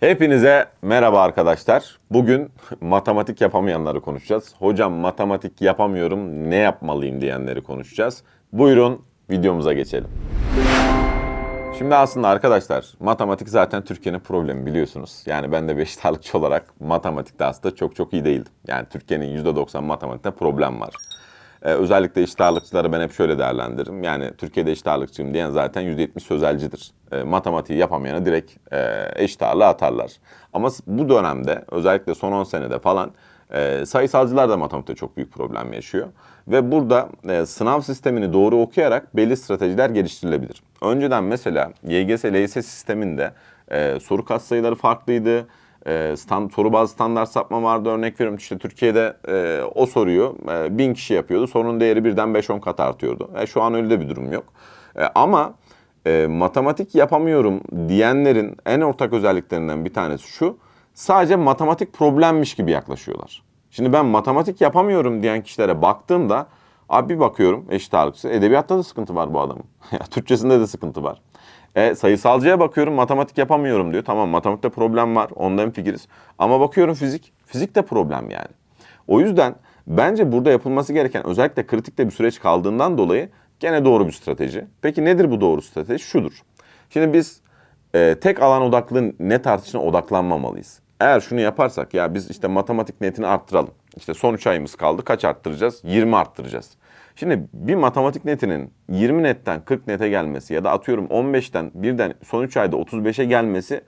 Hepinize merhaba arkadaşlar. Bugün matematik yapamayanları konuşacağız. Hocam matematik yapamıyorum, ne yapmalıyım diyenleri konuşacağız. Buyurun videomuza geçelim. Şimdi aslında arkadaşlar matematik zaten Türkiye'nin problemi biliyorsunuz. Yani ben de beş sağlıkçı olarak matematikte aslında çok çok iyi değildim. Yani Türkiye'nin %90 matematikte problem var. Ee, özellikle eşit ben hep şöyle değerlendiririm. Yani Türkiye'de eşit diyen zaten %70 sözelcidir. Ee, matematiği yapamayanı direkt e, eşit atarlar. Ama bu dönemde özellikle son 10 senede falan e, sayısalcılar da matematikte çok büyük problem yaşıyor. Ve burada e, sınav sistemini doğru okuyarak belli stratejiler geliştirilebilir. Önceden mesela YGS, LYS sisteminde e, soru katsayıları farklıydı. E, stand, soru bazı standart sapma vardı. Örnek veriyorum işte Türkiye'de e, o soruyu e, bin kişi yapıyordu. Sorunun değeri birden 5-10 kat artıyordu. E, şu an öyle de bir durum yok. E, ama e, matematik yapamıyorum diyenlerin en ortak özelliklerinden bir tanesi şu. Sadece matematik problemmiş gibi yaklaşıyorlar. Şimdi ben matematik yapamıyorum diyen kişilere baktığımda abi bir bakıyorum eşit ağırlıkçı. Edebiyatta da sıkıntı var bu adamın. Türkçesinde de sıkıntı var. E, sayısalcıya bakıyorum matematik yapamıyorum diyor. Tamam matematikte problem var. Ondan fikiriz. Ama bakıyorum fizik. Fizik de problem yani. O yüzden bence burada yapılması gereken özellikle kritikte bir süreç kaldığından dolayı gene doğru bir strateji. Peki nedir bu doğru strateji? Şudur. Şimdi biz e, tek alan odaklı net artışına odaklanmamalıyız. Eğer şunu yaparsak ya biz işte matematik netini arttıralım. İşte son 3 ayımız kaldı. Kaç arttıracağız? 20 arttıracağız. Şimdi bir matematik netinin 20 netten 40 nete gelmesi ya da atıyorum 15'ten birden son 3 ayda 35'e gelmesi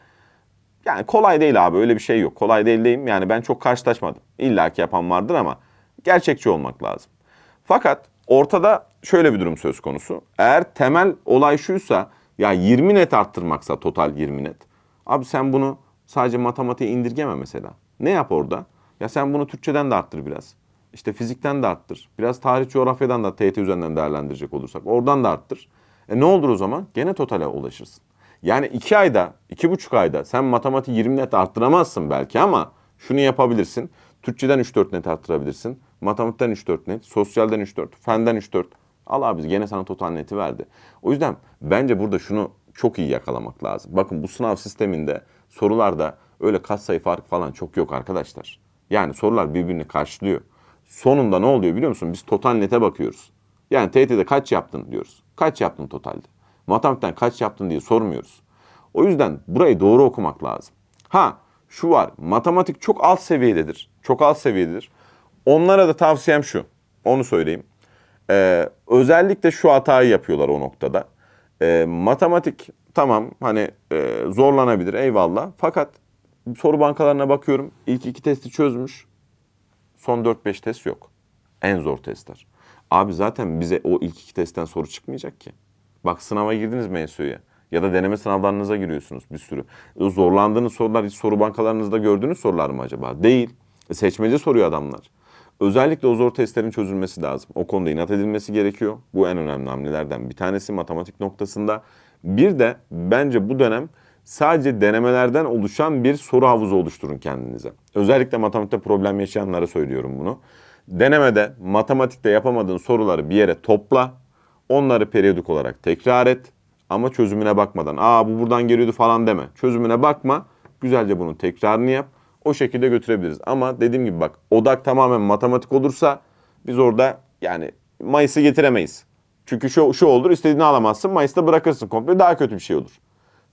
yani kolay değil abi öyle bir şey yok. Kolay değil diyeyim yani ben çok karşılaşmadım. İlla ki yapan vardır ama gerçekçi olmak lazım. Fakat ortada şöyle bir durum söz konusu. Eğer temel olay şuysa ya 20 net arttırmaksa total 20 net. Abi sen bunu sadece matematiğe indirgeme mesela. Ne yap orada? Ya sen bunu Türkçeden de arttır biraz. İşte fizikten de arttır. Biraz tarih coğrafyadan da TYT üzerinden değerlendirecek olursak oradan da arttır. E ne olur o zaman? Gene totale ulaşırsın. Yani iki ayda, iki buçuk ayda sen matematiği 20 net arttıramazsın belki ama şunu yapabilirsin. Türkçeden 3-4 net arttırabilirsin. Matematikten 3-4 net, sosyalden 3-4, fenden 3-4. Al abi gene sana total neti verdi. O yüzden bence burada şunu çok iyi yakalamak lazım. Bakın bu sınav sisteminde sorularda öyle katsayı fark falan çok yok arkadaşlar. Yani sorular birbirini karşılıyor. Sonunda ne oluyor biliyor musun? Biz total nete bakıyoruz. Yani TYT'de kaç yaptın diyoruz. Kaç yaptın totalde? Matematikten kaç yaptın diye sormuyoruz. O yüzden burayı doğru okumak lazım. Ha şu var. Matematik çok alt seviyededir. Çok alt seviyededir. Onlara da tavsiyem şu. Onu söyleyeyim. Ee, özellikle şu hatayı yapıyorlar o noktada. Ee, matematik tamam hani e, zorlanabilir eyvallah. Fakat soru bankalarına bakıyorum. İlk iki testi çözmüş. Son 4-5 test yok. En zor testler. Abi zaten bize o ilk iki testten soru çıkmayacak ki. Bak sınava girdiniz MSU'ya ya da deneme sınavlarınıza giriyorsunuz bir sürü. E, Zorlandığınız sorular hiç soru bankalarınızda gördüğünüz sorular mı acaba? Değil. E, seçmece soruyor adamlar. Özellikle o zor testlerin çözülmesi lazım. O konuda inat edilmesi gerekiyor. Bu en önemli hamlelerden bir tanesi matematik noktasında. Bir de bence bu dönem sadece denemelerden oluşan bir soru havuzu oluşturun kendinize. Özellikle matematikte problem yaşayanlara söylüyorum bunu. Denemede matematikte yapamadığın soruları bir yere topla. Onları periyodik olarak tekrar et. Ama çözümüne bakmadan aa bu buradan geliyordu falan deme. Çözümüne bakma. Güzelce bunun tekrarını yap. O şekilde götürebiliriz. Ama dediğim gibi bak odak tamamen matematik olursa biz orada yani Mayıs'ı getiremeyiz. Çünkü şu, şu olur istediğini alamazsın Mayıs'ta bırakırsın komple daha kötü bir şey olur.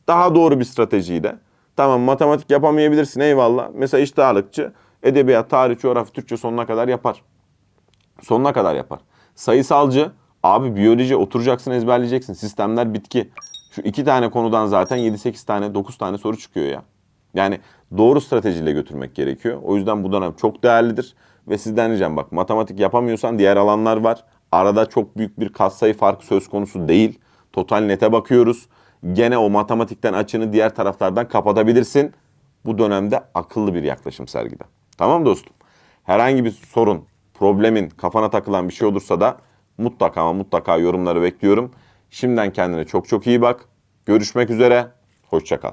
Daha doğru bir stratejiyle. Tamam matematik yapamayabilirsin eyvallah. Mesela eşit ağırlıkçı edebiyat, tarih, coğrafya, Türkçe sonuna kadar yapar. Sonuna kadar yapar. Sayısalcı abi biyoloji oturacaksın ezberleyeceksin. Sistemler bitki. Şu iki tane konudan zaten 7-8 tane 9 tane soru çıkıyor ya. Yani doğru stratejiyle götürmek gerekiyor. O yüzden bu dönem çok değerlidir. Ve sizden ricam bak matematik yapamıyorsan diğer alanlar var. Arada çok büyük bir katsayı farkı söz konusu değil. Total nete bakıyoruz. Gene o matematikten açını diğer taraflardan kapatabilirsin. Bu dönemde akıllı bir yaklaşım sergile. Tamam dostum? Herhangi bir sorun, problemin, kafana takılan bir şey olursa da mutlaka ama mutlaka yorumları bekliyorum. Şimdiden kendine çok çok iyi bak. Görüşmek üzere. Hoşça kal.